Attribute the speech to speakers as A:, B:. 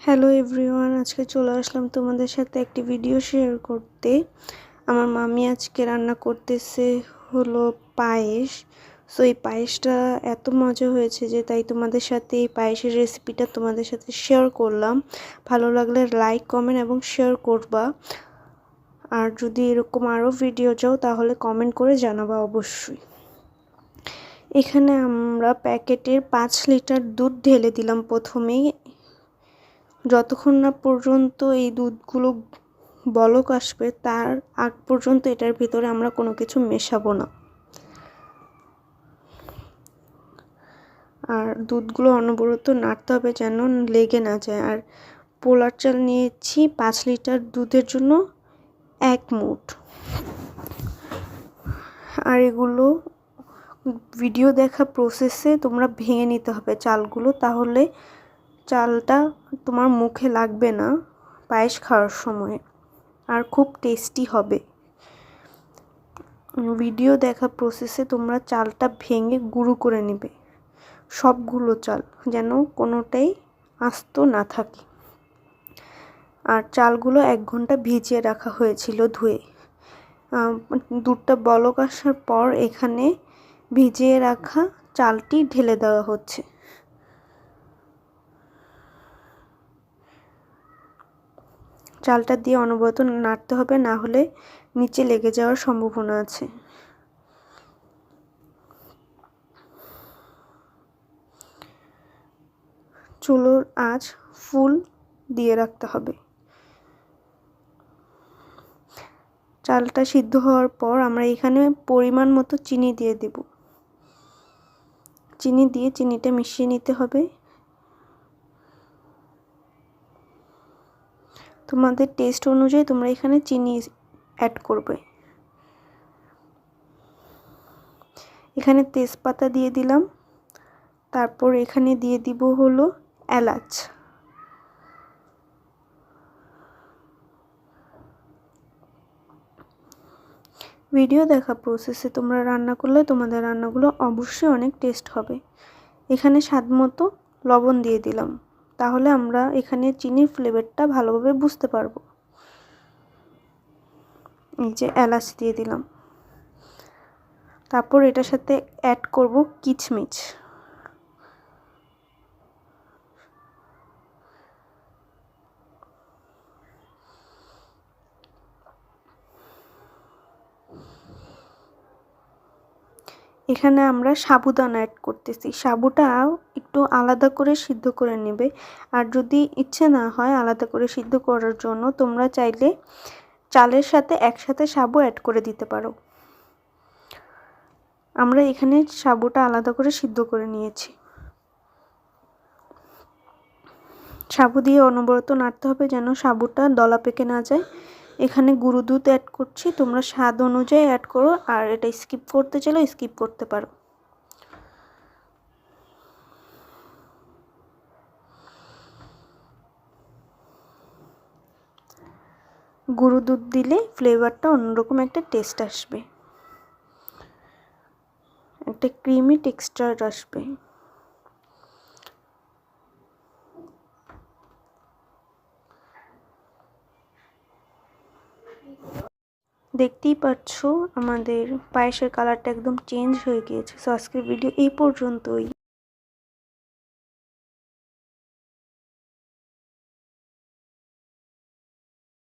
A: Hello everyone আজকে চলে আসলাম তোমাদের সাথে একটি ভিডিও শেয়ার করতে। আমার মামি আজকে রান্না করতেছে হলো পায়েস। সো এই পায়েসটা এত মজা হয়েছে যে তাই তোমাদের সাথে এই পায়েসের রেসিপিটা তোমাদের সাথে শেয়ার করলাম। ভালো লাগলে লাইক কমেন্ট এবং শেয়ার করবা। আর যদি এরকম আরও ভিডিও চাও, তাহলে কমেন্ট করে জানাবা অবশ্যই। এখানে আমরা প্যাকেটের পাঁচ লিটার দুধ ঢেলে দিলাম প্রথমেই। যতক্ষণ না পর্যন্ত এই দুধগুলো বলক আসবে, তার আগ পর্যন্ত এটার ভিতরে আমরা কোনো কিছু মেশাবো না। আর দুধগুলো অনবরত নাড়তে হবে যেন লেগে না যায়। আর পোলার চাল নিয়েছি পাঁচ লিটার দুধের জন্য এক মুঠ। আর এগুলো ভিডিও দেখা প্রসেসে তোমরা ভেঙে নিতে হবে চালগুলো, তাহলে চালটা তোমার মুখে লাগবে না পায়েস খাওয়ার সময়। আর খুব টেস্টি হবে। ভিডিও দেখা প্রসেসে তোমরা চালটা ভেঙে গুঁড়ো করে নেবে। সবগুলো চাল যেন কোনোটাই আস্ত না থাকে। আর চালগুলো এক ঘণ্টা ভিজিয়ে রাখা হয়েছিল ধুয়ে। দুধটা বলক আসার পর এখানে ভিজিয়ে রাখা চালটি ঢেলে দেওয়া হচ্ছে। চালটা দিয়ে অনবরত নাড়তে হবে, না হলে নিচে লেগে যাওয়ার সম্ভাবনা আছে। চুলোর আঁচ ফুল দিয়ে রাখতে হবে। চালটা সিদ্ধ হওয়ার পর আমরা এখানে পরিমাণ মতো চিনি দিয়ে দেব। চিনি দিয়ে চিনিটা মিশিয়ে নিতে হবে। তোমাদের টেস্ট অনুযায়ী তোমরা এখানে চিনি অ্যাড করবে। এখানে তেজপাতা দিয়ে দিলাম। তারপর এখানে দিয়ে দিব হলো এলাচ। ভিডিও দেখা প্রসেসে তোমরা রান্না করলে তোমাদের রান্নাগুলো অবশ্যই অনেক টেস্ট হবে। এখানে স্বাদ মতো লবণ দিয়ে দিলাম। তাহলে আমরা এখানে চিনির ফ্লেভারটা ভালোভাবে বুঝতে পারব। এই যে এলাচ দিয়ে দিলাম। তারপর এটার সাথে অ্যাড করব কিচমিচ। এখানে আমরা সাবুদানা অ্যাড করতেছি। সাবুটা একটু আলাদা করে সিদ্ধ করে নেবে। আর যদি ইচ্ছে না হয় আলাদা করে সিদ্ধ করার জন্য, তোমরা চাইলে চালের সাথে একসাথে সাবু অ্যাড করে দিতে পারো। আমরা এখানে সাবুটা আলাদা করে সিদ্ধ করে নিয়েছি। সাবু দিয়ে অনবরত নাড়তে হবে যেন সাবুটা দলা পেকে না যায়। এখানে গুঁড়ো দুধ অ্যাড করছি, তোমরা স্বাদ অনুযায়ী অ্যাড করো, আর এটা স্কিপ করতে চাইলে স্কিপ করতে পারো। গুঁড়ো দুধ দিলে ফ্লেভারটা অন্যরকম একটা টেস্ট আসবে। একটা ক্রিমি টেক্সচার আসবে। দেখতেই পাচ্ছ আমাদের পায়েসের কালারটা একদম চেঞ্জ হয়ে গিয়েছে। সো আজকের ভিডিও এই পর্যন্তই।